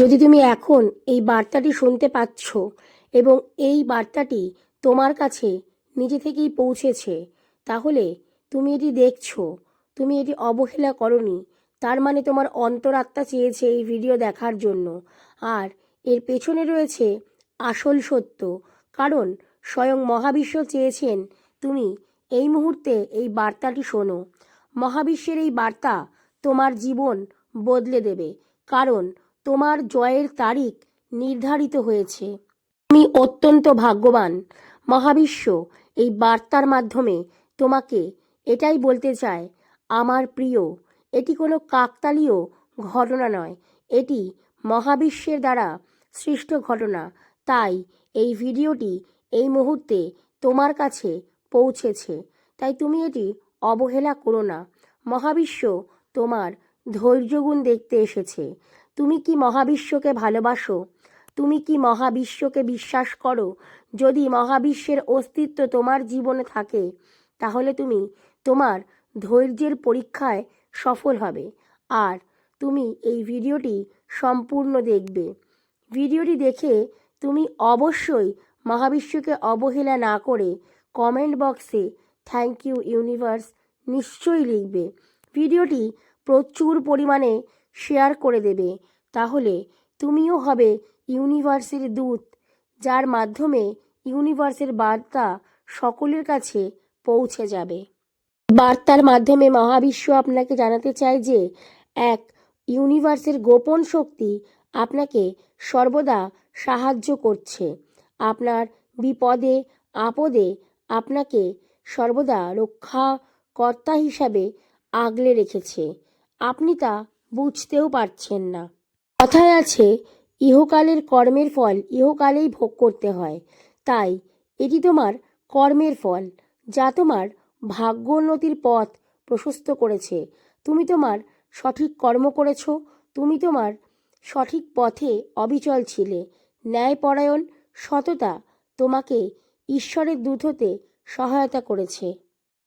যদি তুমি এখন এই বার্তাটি শুনতে পাচ্ছ এবং এই বার্তাটি তোমার কাছে নিজে থেকেই পৌঁছেছে, তাহলে তুমি এটি দেখছ, তুমি এটি অবহেলা করনি, তার মানে তোমার অন্তরাত্মা চেয়েছে এই ভিডিও দেখার জন্য। আর এর পেছনে রয়েছে আসল সত্য, কারণ স্বয়ং মহাবিশ্ব চেয়েছেন তুমি এই মুহূর্তে এই বার্তাটি শোনো। মহাবিশ্বের এই বার্তা তোমার জীবন বদলে দেবে, কারণ তোমার জয়ের তারিখ নির্ধারিত হয়েছে। তুমি অত্যন্ত ভাগ্যবান। মহাবিশ্ব, এই বার্তার মাধ্যমে তোমাকে এটাই বলতে চায়, আমার প্রিয়, এটি কোনো কাকতালীয় ঘটনা নয়, এটি মহাবিশ্বের দ্বারা সৃষ্ট ঘটনা। তাই এই ভিডিওটি এই মুহূর্তে তোমার কাছে পৌঁছেছে। তাই তুমি এটি অবহেলা করো না। মহাবিশ্ব তোমার ধৈর্যগুণ দেখতে এসেছে। তুমি কি মহাবিশ্বকে ভালোবাসো? তুমি কি মহাবিশ্বকে বিশ্বাস করো? যদি মহাবিশ্বের অস্তিত্ব তোমার জীবনে থাকে, তাহলে তুমি তোমার ধৈর্যের পরীক্ষায় সফল হবে। আর তুমি এই ভিডিওটি সম্পূর্ণ দেখবে। ভিডিওটি দেখে তুমি অবশ্যই মহাবিশ্বকে অবহেলা না করে কমেন্ট বক্সে থ্যাংক ইউ ইউনিভার্স নিশ্চয়ই লিখবে। ভিডিওটি প্রচুর পরিমাণে শেয়ার করে দেবে। তাহলে তুমিও হবে ইউনিভার্সের দূত, যার মাধ্যমে ইউনিভার্সের বার্তা সকলের কাছে পৌঁছে যাবে। বার্তার মাধ্যমে মহাবিশ্ব আপনাকে জানাতে চায় যে, এক ইউনিভার্সের গোপন শক্তি আপনাকে সর্বদা সাহায্য করছে। আপনার বিপদে, আপদে আপনাকে সর্বদা রক্ষাকর্তা হিসাবে আগলে রেখেছে। আপনি তা বুঝতেও পারছেন না। কথায় আছে, ইহকালের কর্মের ফল ইহকালেই ভোগ করতে হয়। তাই, এটি তোমার কর্মের ফল, যা তোমার ভাগ্যোন্নতির পথ প্রশস্ত করেছে। তুমি তোমার সঠিক কর্ম করেছ, তুমি তোমার সঠিক পথে অবিচল ছিলে। ন্যায়পরায়ণ সততা তোমাকে ঈশ্বরের দূত হতে সহায়তা করেছে।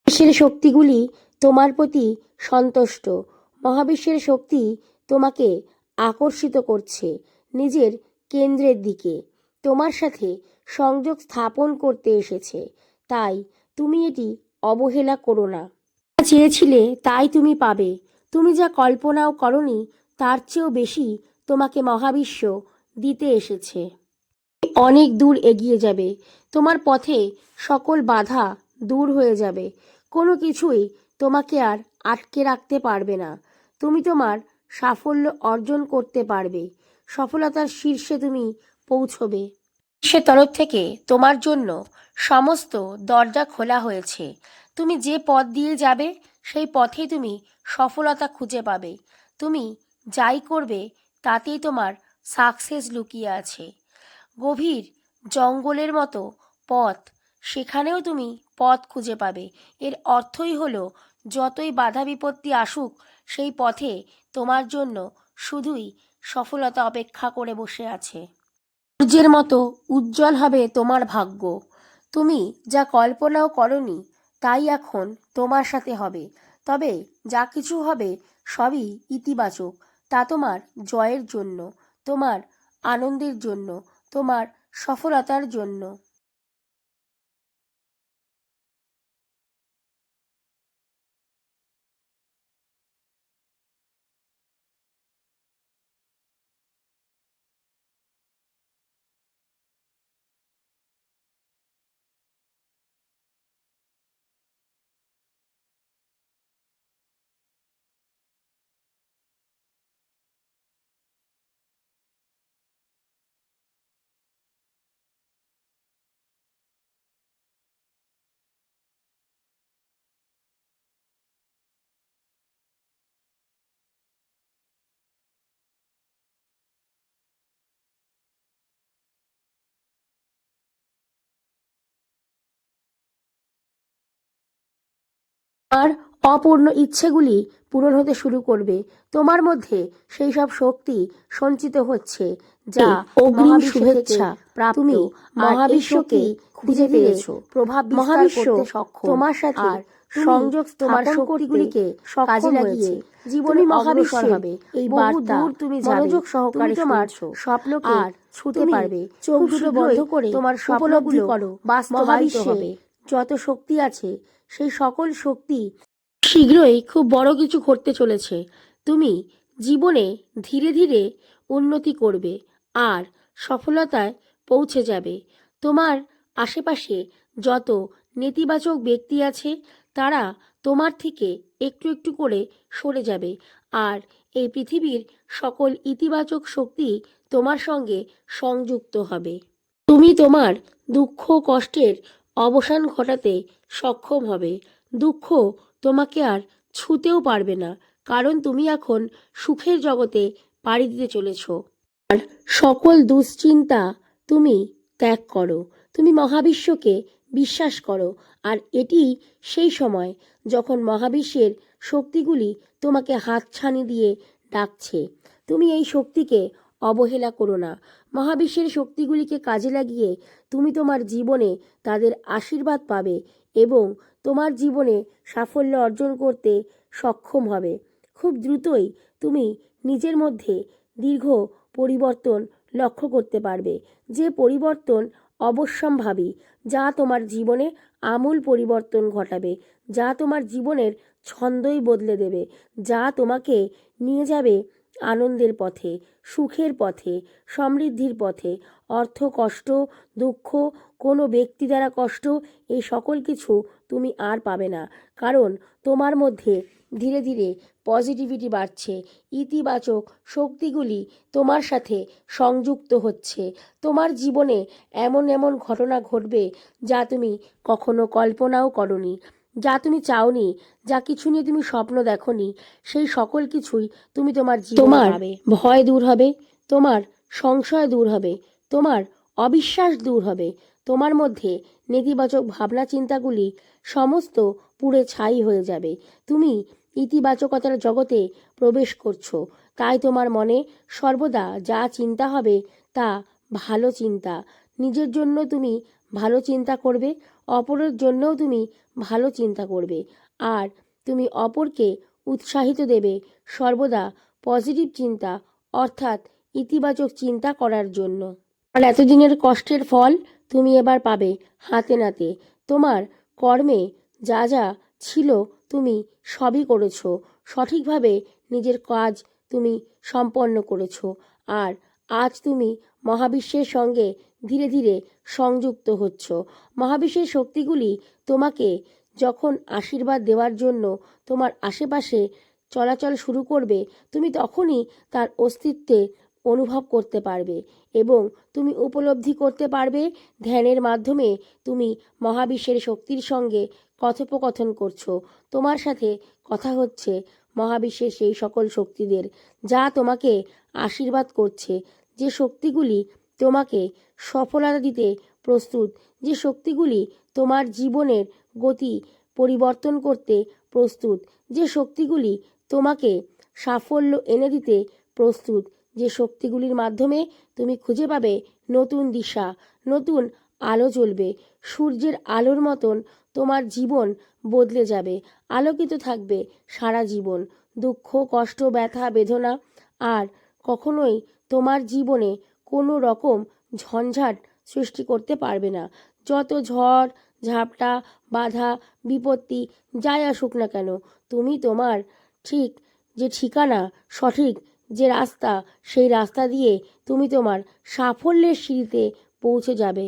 বিশ্বের শক্তিগুলি তোমার প্রতি সন্তুষ্ট? মহাবিশ্বের শক্তি তোমাকে আকর্ষিত করছে নিজের কেন্দ্রের দিকে। তোমার সাথে সংযোগ স্থাপন করতে এসেছে, তাই তুমি এটি অবহেলা করো না। চেয়েছিলে তাই তুমি পাবে। তুমি যা কল্পনাও করনি, তার চেয়েও বেশি তোমাকে মহাবিশ্ব দিতে এসেছে। অনেক দূর এগিয়ে যাবে। তোমার পথে সকল বাধা দূর হয়ে যাবে। কোনো কিছুই তোমাকে আর আটকে রাখতে পারবে না। তুমি তোমার সাফল্য অর্জন করতে পারবে। সফলতার শীর্ষে তুমি পৌঁছবে। সে তরফ থেকে তোমার জন্য সমস্ত দরজা খোলা হয়েছে। তুমি যে পথ দিয়ে যাবে, সেই পথেই তুমি সফলতা খুঁজে পাবে। তুমি যাই করবে, তাতেই তোমার সাকসেস লুকিয়ে আছে। গভীর জঙ্গলের মতো পথ, সেখানেও তুমি পথ খুঁজে পাবে। এর অর্থই হলো যতই বাধা বিপত্তি আসুক, সেই পথে তোমার জন্য শুধুই সফলতা অপেক্ষা করে বসে আছে। সূর্যের মতো উজ্জ্বল হবে তোমার ভাগ্য। তুমি যা কল্পনাও করনি, তাই এখন তোমার সাথে হবে। তবে যা কিছু হবে, সবই ইতিবাচক। তা তোমার জয়ের জন্য, তোমার আনন্দের জন্য, তোমার সফলতার জন্য। আর অপূর্ণ ইচ্ছেগুলি পূরণ হতে শুরু করবে তোমার মধ্যে সেই সব শক্তি সঞ্চিত হচ্ছে যা অগ্রিম শুভেচ্ছা প্রাপ্ত মহাবিশ্বকে খুঁজে পেয়েছ। প্রভাব মহাবিশ্ব তোমার সাথে সংযোগ তোমার শক্তিগুলিকে কাজে লাগিয়ে। জীবনে মহাবিশ্ব হবে। এই বার্তা তুমি। মনোযোগ সহকারে তুমি তোমার শুনছো। স্বপ্নকে আর ছুতে তুমি পারবে চোখ দুটো বন্ধ করে তোমার স্বপ্নগুলো করো, বাস্তবায়িত হবে যত শক্তি আছে, সেই সকল শক্তি শীঘ্রই খুব বড় কিছু ঘটতে চলেছে। তুমি জীবনে ধীরে ধীরে উন্নতি করবে আর সফলতায় পৌঁছে যাবে। তোমার আশেপাশে যত নেতিবাচক ব্যক্তি আছে, তারা তোমার থেকে একটু একটু করে সরে যাবে আর এই পৃথিবীর সকল ইতিবাচক শক্তি তোমার সঙ্গে সংযুক্ত হবে। তুমি তোমার দুঃখ, কষ্টের অবসান ঘটাতে সক্ষম হবে। দুঃখ তোমাকে আর ছুতেও পারবে না, কারণ তুমি এখন সুখের জগতে পাড়ি দিতে চলেছ। আর সকল দুশ্চিন্তা তুমি ত্যাগ করো, তুমি মহাবিশ্বকে বিশ্বাস করো, আর এটি সেই সময় যখন মহাবিশ্বের শক্তিগুলি তোমাকে হাতছানি দিয়ে ডাকছে। তুমি এই শক্তিকে অবহেলা করো না মহাবিশ্বের শক্তিগুলিকে কাজে লাগিয়ে তুমি তোমার জীবনে তাদের আশীর্বাদ পাবে এবং তোমার জীবনে সাফল্য অর্জন করতে সক্ষম হবে। খুব দ্রুতই তুমি নিজের মধ্যে দীর্ঘ পরিবর্তন লক্ষ্য করতে পারবে। যে পরিবর্তন অবশ্যম্ভাবী, যা তোমার জীবনে আমূল পরিবর্তন ঘটাবে, যা তোমার জীবনের ছন্দই বদলে দেবে, যা তোমাকে নিয়ে যাবে আনন্দের পথে, সুখের পথে, সমৃদ্ধির পথে, অর্থ, কষ্ট, দুঃখ, কোনো ব্যক্তি দ্বারা কষ্ট, এই সকল কিছু তুমি আর পাবে না। কারণ তোমার মধ্যে ধীরে ধীরে পজিটিভিটি বাড়ছে, ইতিবাচক শক্তিগুলি তোমার সাথে সংযুক্ত হচ্ছে। তোমার জীবনে এমন এমন ঘটনা ঘটবে যা তুমি কখনো কল্পনাও করনি। যা তুমি চাওনি যা কিছু নিয়ে তুমি স্বপ্ন দেখনি সেই সকল কিছুই তুমি তোমার জীবনে তোমার ভয় দূর হবে তোমার সংশয় দূর হবে তোমার অবিশ্বাস দূর হবে তোমার মধ্যে নেতিবাচক ভাবনা চিন্তাগুলি সমস্ত পুড়ে ছাই হয়ে যাবে। তুমি ইতিবাচকতার জগতে প্রবেশ করছ তাই তোমার মনে সর্বদা যা চিন্তা হবে তা ভালো চিন্তা। নিজের জন্য তুমি ভালো চিন্তা করবে, অপরের জন্যও তুমি ভালো চিন্তা করবে। আর তুমি অপরকে উৎসাহিত দেবে সর্বদা পজিটিভ চিন্তা, অর্থাৎ ইতিবাচক চিন্তা করার জন্য। আর এতদিনের কষ্টের ফল তুমি এবার পাবে হাতে নাতে। তোমার কর্মে যা যা ছিল তুমি সবই করেছ। সঠিকভাবে নিজের কাজ তুমি সম্পন্ন করেছ। আর আজ তুমি মহাবিশ্বের সঙ্গে ধীরে ধীরে সংযুক্ত হচ্ছ। মহাবিশ্বের শক্তিগুলি তোমাকে যখন আশীর্বাদ দেওয়ার জন্য তোমার আশেপাশে চলাচল শুরু করবে, তুমি তখনই তার অস্তিত্বে অনুভব করতে পারবে এবং তুমি উপলব্ধি করতে পারবে, ধ্যানের মাধ্যমে তুমি মহাবিশ্বের শক্তির সঙ্গে কথোপকথন করছ। তোমার সাথে কথা হচ্ছে মহাবিশ্বের সেই সকল শক্তিদের, যা তোমাকে আশীর্বাদ করছে। যে শক্তিগুলি তোমাকে সফলতা দিতে প্রস্তুত। যে শক্তিগুলি তোমার জীবনের গতি পরিবর্তন করতে প্রস্তুত, যে শক্তিগুলি তোমাকে সাফল্য এনে দিতে প্রস্তুত, যে শক্তিগুলির মাধ্যমে তুমি খুঁজে পাবে নতুন দিশা, নতুন আলো জ্বলবে। সূর্যের আলোর মতন তোমার জীবন বদলে যাবে, আলোকিত থাকবে সারা জীবন। দুঃখ, কষ্ট, ব্যথা, বেদনা আর কখনোই তোমার জীবনে কোনো রকম ঝঞ্ঝাট সৃষ্টি করতে পারবে না। যত ঝড়, ঝাপটা, বাধা, বিপত্তি, যাই আসুক না কেন, তুমি তোমার ঠিক যে ঠিকানা, সঠিক যে রাস্তা, সেই রাস্তা দিয়ে তুমি তোমার সাফল্যের সিঁড়িতে পৌঁছে যাবে।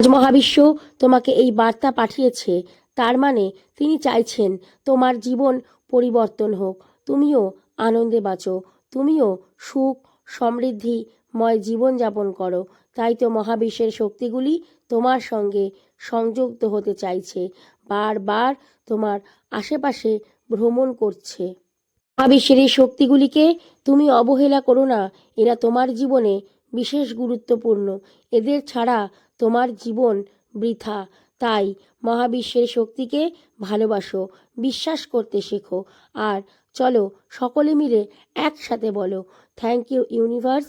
আজ মহাবিশ্ব তোমাকে এই বার্তা পাঠিয়েছে। তার মানে তিনি চাইছেন তোমার জীবন পরিবর্তন হোক। তুমিও আনন্দে বাঁচো। তুমিও সুখ সমৃদ্ধিময় জীবনযাপন করো। তাই তো মহাবিশ্বের শক্তিগুলি তোমার সঙ্গে সংযুক্ত হতে চাইছে। বারবার তোমার আশেপাশে ভ্রমণ করছে। মহাবিশ্বের এই শক্তিগুলিকে তুমি অবহেলা করো না। এরা তোমার জীবনে বিশেষ গুরুত্বপূর্ণ। এদের ছাড়া তোমার জীবন বৃথা। তাই মহাবিশ্বের শক্তিকে ভালোবাসো, বিশ্বাস করতে শেখো। আর চলো সকলে মিলে একসাথে বলো thank you universe